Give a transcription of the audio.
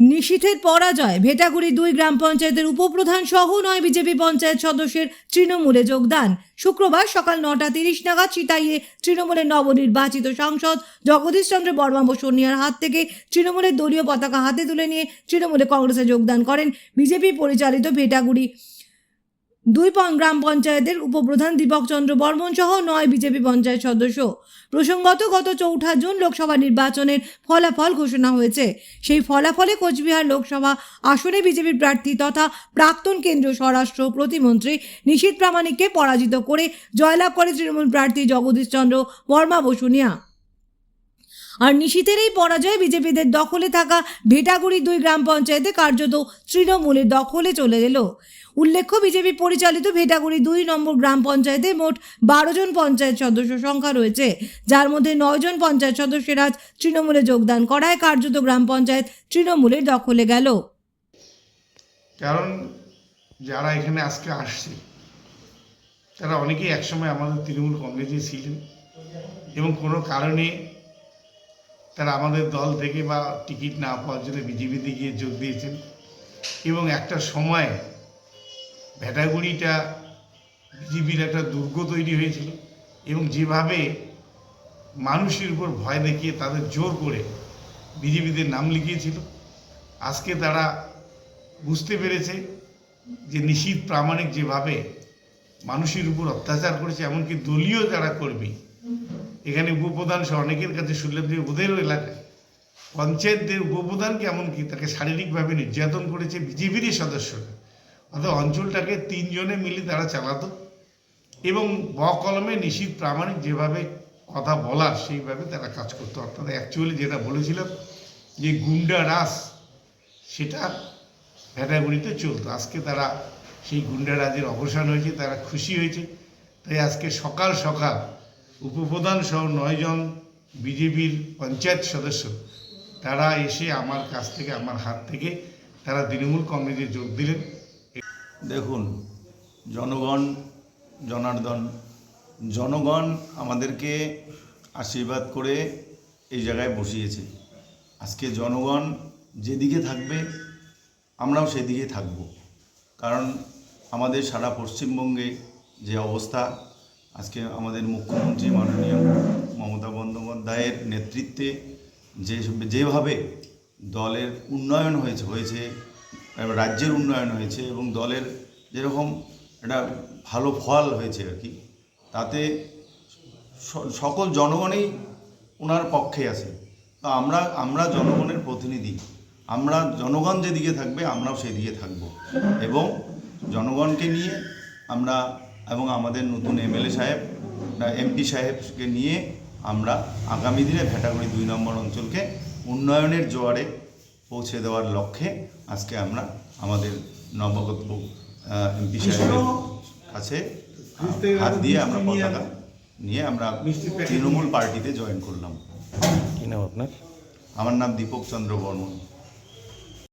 নিশীথের পরাজয়। ভেটাগুড়ি দুই গ্রাম পঞ্চায়েতের উপপ্রধান সহ নয় বিজেপি পঞ্চায়েত সদস্যের তৃণমূলে যোগদান। শুক্রবার সকাল নটা তিরিশ নাগাদ চিতাইয়ে তৃণমূলের নবনির্বাচিত সাংসদ জগদীশ চন্দ্র বর্মা বসনিয়ার হাত থেকে তৃণমূলের দলীয় পতাকা হাতে তুলে নিয়ে তৃণমূলে কংগ্রেসে যোগদান করেন বিজেপি পরিচালিত ভেটাগুড়ি দুই গ্রাম পঞ্চায়েতের উপপ্রধান দীপক চন্দ্র বর্মন সহ নয় বিজেপি পঞ্চায়েত সদস্য। প্রসঙ্গত গত চৌঠা জুন লোকসভা নির্বাচনের ফলাফল ঘোষণা হয়েছে। সেই ফলাফলে কোচবিহার লোকসভা আসনে বিজেপির প্রার্থী তথা প্রাক্তন কেন্দ্রীয় স্বরাষ্ট্র প্রতিমন্ত্রী নিশীথ প্রামাণিককে পরাজিত করে জয়লাভ করে তৃণমূল প্রার্থী জগদীশ চন্দ্র বর্মা বসুনিয়া। আর নিশীথের এই পরাজয়ে বিজেপিদের দখলে থাকা ভেটাগুড়ি দুই গ্রাম পঞ্চায়েতে কার্যত তৃণমূলের দখলে চলে গেল উল্লেখ্য, বিজেপি পরিচালিত ভেটাগুড়ি দুই নম্বর গ্রাম পঞ্চায়েতে মোট বারো জন পঞ্চায়েত সদস্য সংখ্যা রয়েছে। যার মধ্যে নয় জন পঞ্চায়েত সদস্যের আজ তৃণমূলে যোগদান করায় কার্যত গ্রাম পঞ্চায়েত তৃণমূলের দখলে গেল। কারণ যারা এখানে আজকে আসছে, তারা অনেকেই একসময় আমাদের তৃণমূল কংগ্রেসে ছিলেন এবং কোনো কারণে তারা আমাদের দল থেকে বা টিকিট না পাওয়ার জন্য বিজেপিতে গিয়ে যোগ দিয়েছেন। এবং একটা সময় ভেটাগুড়িটা বিজেপির একটা দুর্গ তৈরি হয়েছিল এবং যেভাবে মানুষের উপর ভয় দেখিয়ে তাদের জোর করে বিজেপিতে নাম লিখিয়েছিল। আজকে তারা বুঝতে পেরেছে যে নিশীত প্রামাণিক যেভাবে মানুষের উপর অত্যাচার করেছে, এমনকি দলীয় যারা কর্মী এখানে উপপ্রধান সহ অনেকের কাছে শুনলাম যে ওদেরও এলাকায়। পঞ্চায়েতদের উপপ্রধানকে এমনকি তাকে শারীরিকভাবে নির্যাতন করেছে বিজেপিরই সদস্যরা। অর্থাৎ অঞ্চলটাকে তিনজনে মিলে তারা চালাতো। এবং ব কলমে নিশীত প্রামাণিক যেভাবে কথা বলার, সেইভাবে তারা কাজ করতো। অর্থাৎ অ্যাকচুয়ালি যেটা বলেছিলাম, যে গুন্ডা রাস সেটা ভেটাগুড়িতে চলতো। আজকে তারা সেই গুন্ডারাজের অবসান হয়েছে, তারা খুশি হয়েছে। তাই আজকে সকাল সকাল উপপ্রধান সহ নয়জন বিজেপির পঞ্চায়েত সদস্য, তারা এসে আমার কাছ থেকে, আমার হাত থেকে তারা তৃণমূল কংগ্রেসে যোগ দিলেন। দেখুন, জনগণ, জনার্দন, জনগণ আমাদেরকে আশীর্বাদ করে এই জায়গায় বসিয়েছে। আজকে জনগণ যেদিকে থাকবে, আমরাও সেদিকে থাকব। কারণ আমাদের সারা পশ্চিমবঙ্গে যে অবস্থা আজকে আমাদের মুখ্যমন্ত্রী মাননীয় মমতা বন্দ্যোপাধ্যায়ের নেতৃত্বে যে যেভাবে দলের উন্নয়ন হয়েছে হয়েছে রাজ্যের উন্নয়ন হয়েছে এবং দলের যেরকম একটা ভালো ফল হয়েছে আর কি, তাতে সকল জনগণই ওনার পক্ষে আছে। তো আমরা আমরা জনগণের প্রতিনিধি, আমরা জনগণ যেদিকে থাকবে আমরাও সেদিকে থাকব এবং জনগণকে নিয়ে আমরা এবং আমাদের নতুন এমএলএ সাহেব এমপি সাহেবকে নিয়ে আমরা আগামী দিনে ভেটাগুড়ি দুই নম্বর অঞ্চলকে উন্নয়নের জোয়ারে পৌঁছে দেওয়ার লক্ষ্যে আজকে আমরা আমাদের নবগত এমপি সাহেবের কাছে হাত দিয়ে আমরা পতাকা নিয়ে আমরা তৃণমূল পার্টিতে জয়েন করলাম। কি নাম আপনার? আমার নাম দীপক চন্দ্র বর্মন।